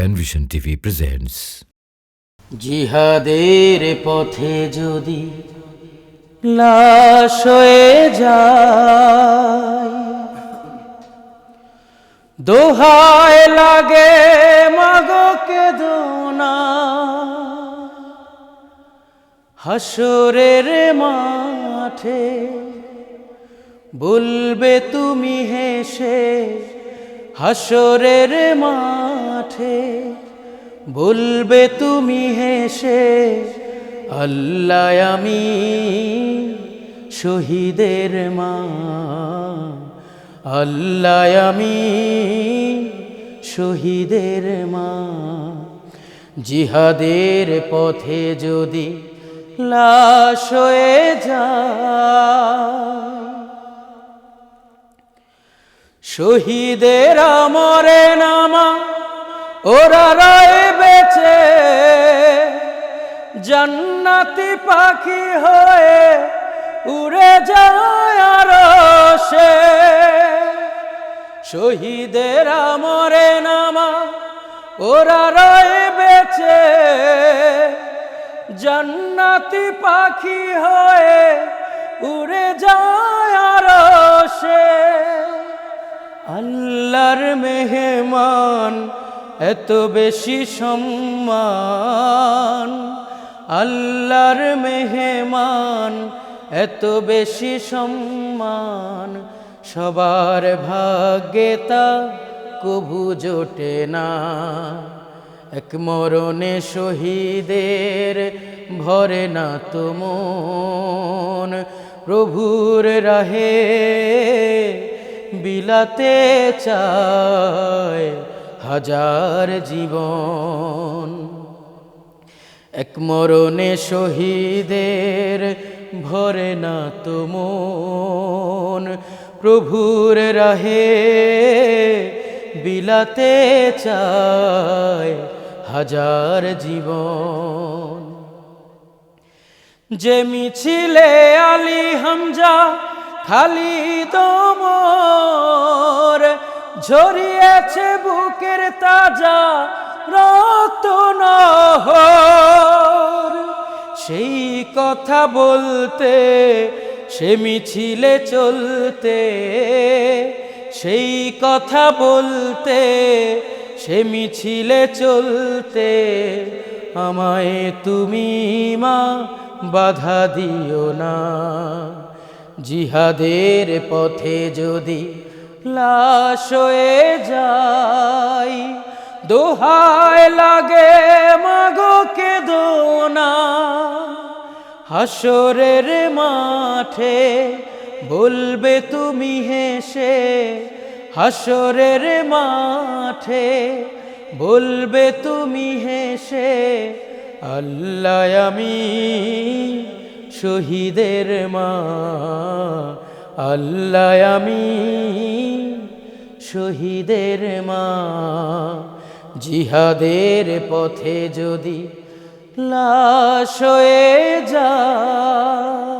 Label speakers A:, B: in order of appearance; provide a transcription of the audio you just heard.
A: Penvision TV presents
B: জিহাদের পথে যদি লাশ হয়ে যায়, দোহায় লাগে মাগকে দোনা হাসরের মাঠে বলবে তুমি হেসে হাসরের মাঠে বলবে তুমি হেসে, আল্লাহ আমি শহীদের মা। আল্লাহ আমি শহীদের মা। জিহাদের পথে যদি লাশ হয়ে যা শহীদের আমরে নামা ওরা রয়ে বেছে জান্নাতি পাখি হয়ে উড়ে যায় সে। শহীদের আমরে নামা, ওরা রয়ে বেছে জান্নাতি পাখি হয়ে উড়ে যায় এত বেশি সম্মান, আল্লাহর মেহমান, এত বেশি সম্মান, সবার ভাগ্যে তা কভু জোটে না। এক মরণে শহীদের ভরে না তুমন প্রভুর রাহে বিলাতে চায় হাজার জীবন। এক মরণে শহীদের ভরে না তুমন প্রভুর রাহে বিলাতে চায় হাজার জীবন। যে মিছিলে আলী হামজা খালি দমর ঝরিয়েছে বুকের তাজা রতনহর সেই কথা বলতে, সে মিছিলে চলতে, সেই কথা বলতে, সে মিছিলে চলতে, আমায় তুমি মা, বাধা দিও না। জিহাদের পথে যদি লাশ হয়ে যাই। দোহায় লাগে মাগো কে দোনা হাসরের মাঠে বলবে তুমি হেসে, হাসরের মাঠে বলবে তুমি হেসে, আল্লাহ আমি শহীদের মা। আল্লাহ আমি শহীদের মা জিহাদের পথে যদি লাশ হয়ে যায়।